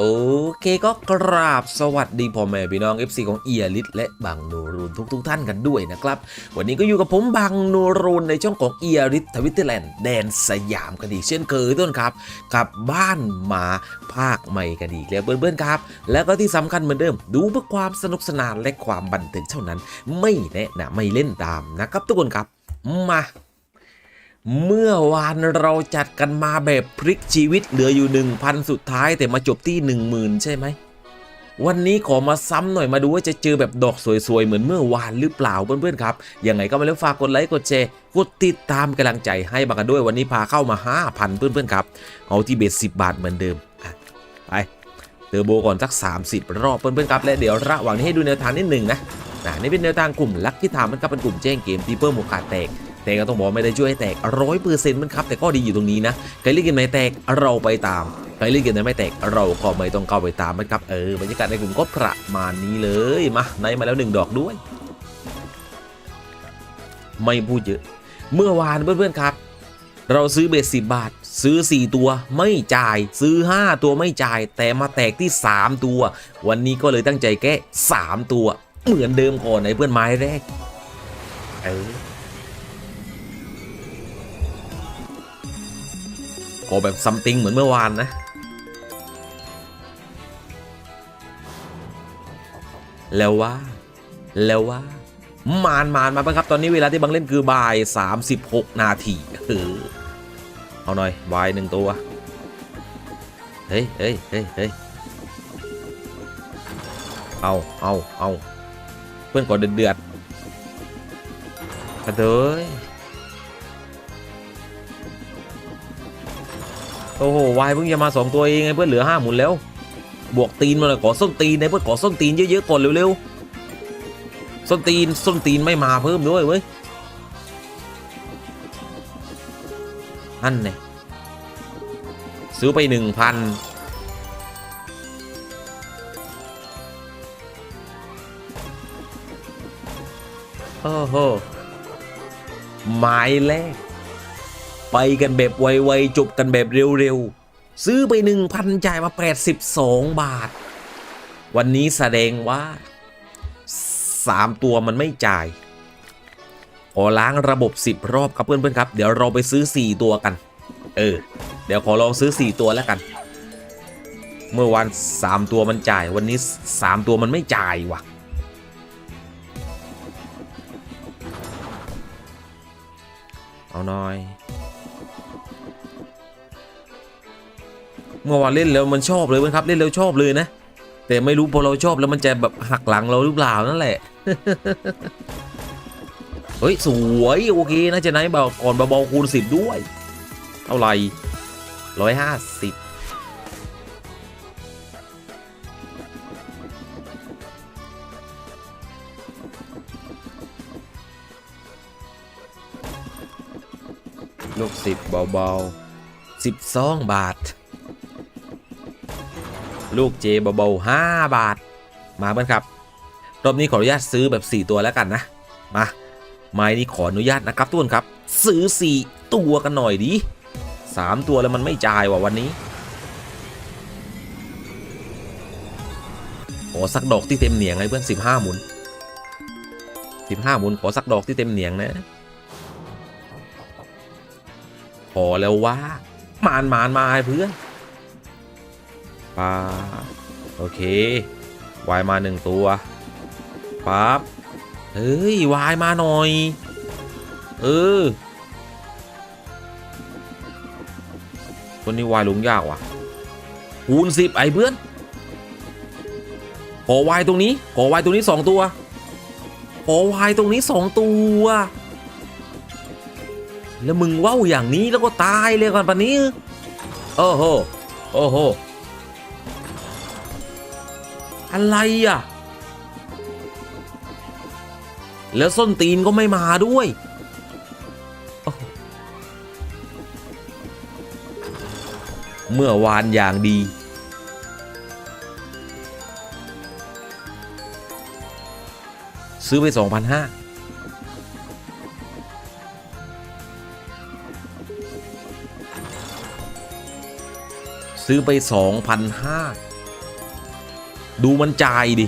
โอเคก็กราบสวัสดีพ่อแม่พี่น้อง FC ของเอียริสและบางนูรูนทุกๆทท่านกันด้วยนะครับ วันนี้ก็อยู่กับผมบางนูรูนในช่องของเอียริสทวิตเตอร์แลนด์แดนสยามกันอีกเช่นเคยต้นครับ กับบ้านหมาภาคใหม่กันอีกแล้วเพื่อนๆครับ แล้วก็ที่สำคัญเหมือนเดิม ดูเพื่อความสนุกสนานและความบันเทิงเท่านั้น ไม่แนะนะไม่เล่นตามนะครับทุกคนครับมา เมื่อวานเราจัดกันมาแบบพลิกชีวิตเหลืออยู่ 1,000 สุดท้ายแต่มาจบที่ 10,000 ใช่ไหม วันนี้ขอมาซ้ำหน่อยมาดูว่าจะเจอแบบดอกสวยๆ เหมือนเมื่อวานหรือเปล่าเพื่อนๆครับ ยังไงก็มาแล้วฝากกดไลค์กดแชร์กดติดตามกำลังใจให้บังกันด้วยวันนี้พาเข้ามา 5,000 เพื่อนๆครับ เอาที่เบส10 บาทเหมือนเดิมไปเทอร์โบก่อนสัก 30 รอบเพื่อนๆครับและเดี๋ยวระหว่างนี้ให้ดูแนวทางนิดหนึ่งนะนะนี่เป็นแนวทางกลุ่มลักที่ทำมันก็เป็นกลุ่มแจ้งเกมที่เพิ่มโอกาสแตก แต่ก็ต้องบอกไม่ได้ช่วยให้แตกร้อยเปอร์เซ็นต์มันครับแต่ก็ดีอยู่ตรงนี้นะใครเล่นเกมไหนแตกเราไปตามใครเล่นเกมไหนไม่แตกเราก็ไม่ต้องเข้าไปตามมันครับเออบรรยากาศในกลุ่มก็ประมาณนี้เลยมาในมาแล้วหนึ่งดอกด้วย ไม่พูดเยอะเมื่อวานเพื่อนๆครับ เราซื้อเบสสิบาท ซื้อ 4 ตัวไม่จ่ายซื้อ 5 ตัวไม่จ่าย แต่มาแตกที่ 3 ตัว วันนี้ก็เลยตั้งใจแก้3ตัว เหมือนเดิมก่อนในเพื่อนไม้แรกเออ ขอแบบซัมติงเหมือนเมื่อวานนะ แล้วว่า แล้วว่า มานมานมาครับ ตอนนี้เวลาที่บังเล่นคือบ่าย 36 นาทีเออเอาหน่อยวายหนึ่งตัว เฮ้ยเฮ้ยเฮ้ยเฮ้ยเอาเอาเอาเพื่อนกดเดือดเดือดกระเดย โอ้โหวายเพิ่งจะมาสองตัวเองไงเพื่อนเหลือห้าหมุนแล้ว บวกตีนมาเลยขอส้นตีนนะเพื่อนขอส้นตีนเยอะๆก่อนเร็วๆส้นตีนส้นตีนไม่มาเพิ่มด้วยเว้ยอันเนี่ยซื้อไปหนึ่งพันโอ้โหไม้แรก ไปกันแบบไวๆจบกันแบบเร็วๆ ซื้อไป 1,000 จ่ายมา 82 บาท วันนี้แสดงว่า 3 ตัวมันไม่จ่าย ขอล้างระบบ 10 รอบครับเพื่อนๆครับ เดี๋ยวเราไปซื้อ 4 ตัวกัน เออ เดี๋ยวขอลองซื้อ 4 ตัวแล้วกัน เมื่อวัน3 ตัวมันจ่าย วันนี้ 3 ตัวมันไม่จ่ายว่ะเอาหน่อย เมื่อวานเล่นแล้วมันชอบเลยเว้ยครับ เล่นแล้วชอบเลยนะ แต่ไม่รู้พอเราชอบแล้วมันจะแบบหักหลังเราหรือเปล่านั่นแหละ เฮ้ย สวยโอเคนะจะไหนเบาก่อนเบาๆคูณสิบด้วยเท่าไหร่ร้อยห้าสิบลูกสิบเบาๆสิบสองบาท ลูกเจเบาๆห้าบาท มาเพื่อนครับ รอบนี้ขออนุญาตซื้อแบบ 4 ตัวแล้วกันนะ มา ไม้นี้ขออนุญาตนะครับทุกคนครับ ซื้อ 4 ตัวกันหน่อยดิ3ตัวแล้วมันไม่จ่ายว่ะวันนี้ขอสักดอกที่เต็มเหนียงไอ้เพื่อน15 หมุน 15 หมุนขอสักดอกที่เต็มเหนียงนะขอแล้วว่า มานมานมาเพื่อน ปาโอเควายมาหนึ่งตัวปั๊บเฮ้ยวายมาหน่อย เออ คนนี้วายลงยากว่ะคูณสิบไอ้เพื่อนขอวายตรงนี้ขอวายตรงนี้สองตัวขอวายตรงนี้สองตัว แล้วมึงว่าวอย่างนี้แล้วก็ตายเลยก่อนปะนี้โอ้โหโอ้โห อะไรอะ แล้วส้นตีนก็ไม่มาด้วย เมื่อวานอย่างดี ซื้อไป 2,500ซื้อไป 2,500 ดูมันจ่ายดิ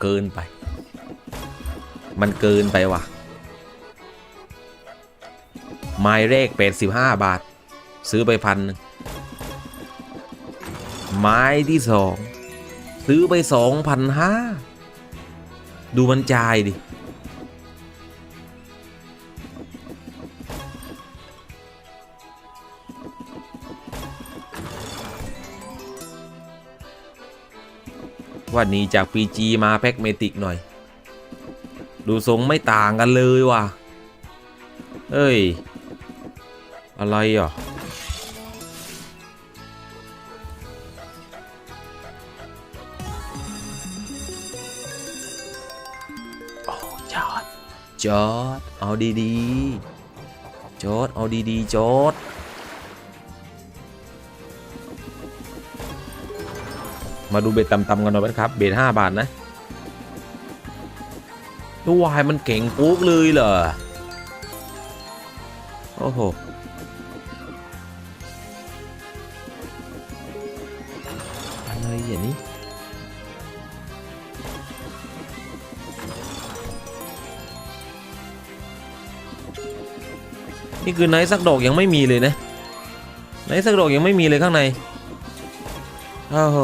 เกินไป มันเกินไปว่ะ ไม้แรก85บาท ซื้อไปพันหนึ่งไม้ที่สองซื้อไปสองพันห้าดูมันจ่ายดิ วันนี้จาก PG มาแพ็กเมติกหน่อย ดูทรงไม่ต่างกันเลยว่ะ เอ้ย อะไรอะโอ้จอดจอด เอาดีๆจอด เอาดีๆจอด มาดูเบ็ดต่ำๆกันหน่อยไหมครับ เบ็ดห้าบาทนะดูวายมันเก่งปุ๊กเลยเหรอ โอ้โห อะไรอย่างนี้นี่คือไนท์สักดอกยังไม่มีเลยนะไนท์สักดอกยังไม่มีเลยข้างในโอ้โห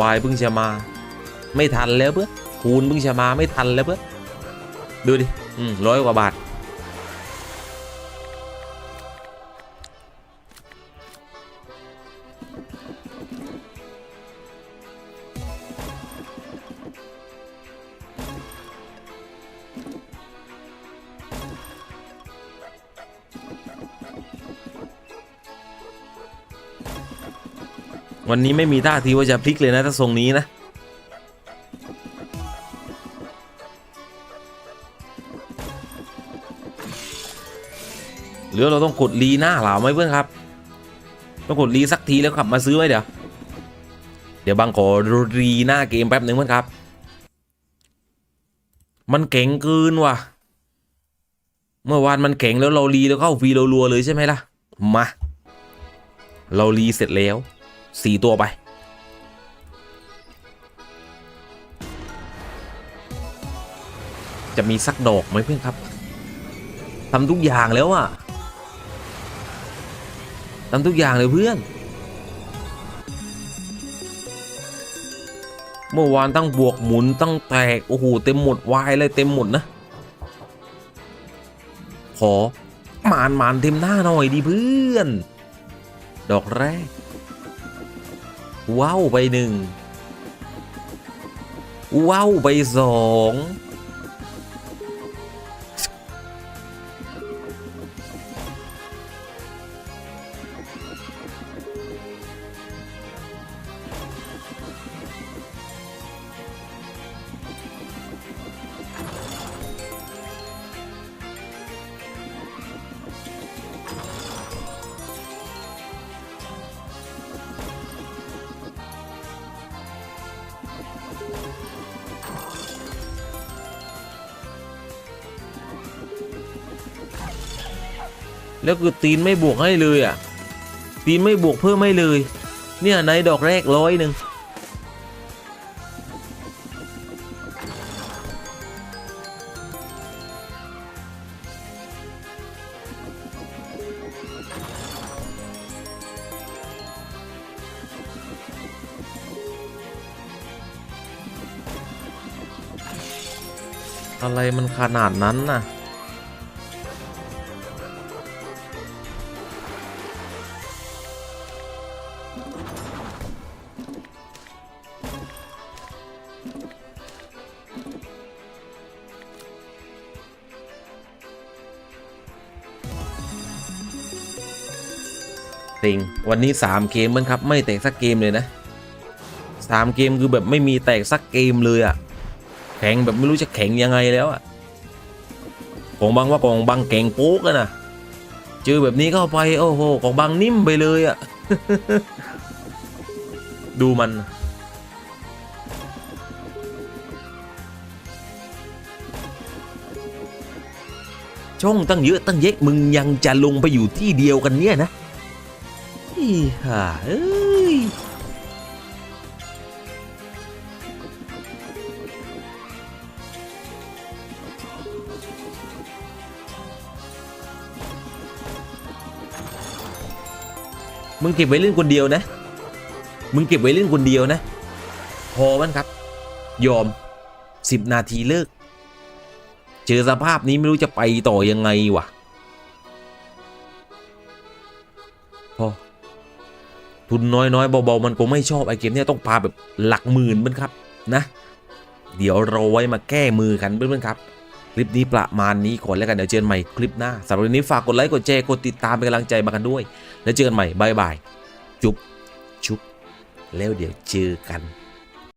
วายเพิ่งจะมา ไม่ทันแล้วเพื่อคูณเพิ่งจะมาไม่ทันแล้วเพื่อดูดิร้อยกว่าบาท วันนี้ไม่มีท่าทีว่าจะพลิกเลยนะถ้าทรงนี้นะหรือเราต้องกดรีหน้าเหลาไหมเพื่อนครับ ต้องกดรีสักทีแล้วขับมาซื้อไว้เดี๋ยว เดี๋ยวบางขอรีหน้าเกมแป๊บหนึ่งเพื่อนครับ มันเก่งเกินว่ะ เมื่อวานมันเก่งแล้วเรารีแล้วเข้าฟรีเรารัวเลยใช่ไหมล่ะ มา เรารีเสร็จแล้ว สี่ตัวไป จะมีสักดอกไหมเพื่อนครับทำทุกอย่างแล้วอะทำทุกอย่างเลยเพื่อน เมื่อวานตั้งบวกหมุนตั้งแตก โอ้โห เต็มหมดวายเลยเต็มหมดนะ ขอหมานหมานเต็มหน้าหน่อยดิเพื่อน ดอกแรก ว้าวไปหนึ่งว้าวไปสอง แล้วคือตีนไม่บวกให้เลยอะ ตีนไม่บวกเพิ่มให้เลย เนี่ยในดอกแรกร้อยหนึ่งอะไรมันขนาดนั้นน่ะ ต็งวันนี้ 3 เกมมั้งครับ ไม่แตกสักเกมเลยนะ 3 เกมคือแบบไม่มีแตกสักเกมเลยอะแข็งแบบไม่รู้จะแข็งยังไงแล้วอะของบางว่าของบางแข็งโป๊กนะเจอแบบนี้เข้าไปโอ้โหของบางนิ่มไปเลยอะดูมันช่องตั้งเยอะตั้งเยอะมึงยังจะลงไปอยู่ที่เดียวกันเนี่ยนะ ห่าเอ้ยมึงเก็บไว้เล่นคนเดียวนะ มึงเก็บไว้เล่นคนเดียวนะ พอมันครับ ยอมสิบนาทีเลิก เจอสภาพนี้ไม่รู้จะไปต่อยังไงวะ พอ ทุนน้อยๆเบาๆมันคงไม่ชอบไอเกมเนี่ยต้องพาแบบหลักหมื่นเพื่อนครับนะ เดี๋ยวเราไว้มาแก้มือกันเพื่อนๆครับ คลิปนี้ประมาณนี้ก่อนแล้วกันเดี๋ยวเจอกันใหม่คลิปหน้าสำหรับวันนี้ฝากกดไลค์กดแชร์กดติดตามเป็นกำลังใจมากันด้วย แล้วเจอกันใหม่บายบายจุ๊บชุบแล้วเดี๋ยวเจอกัน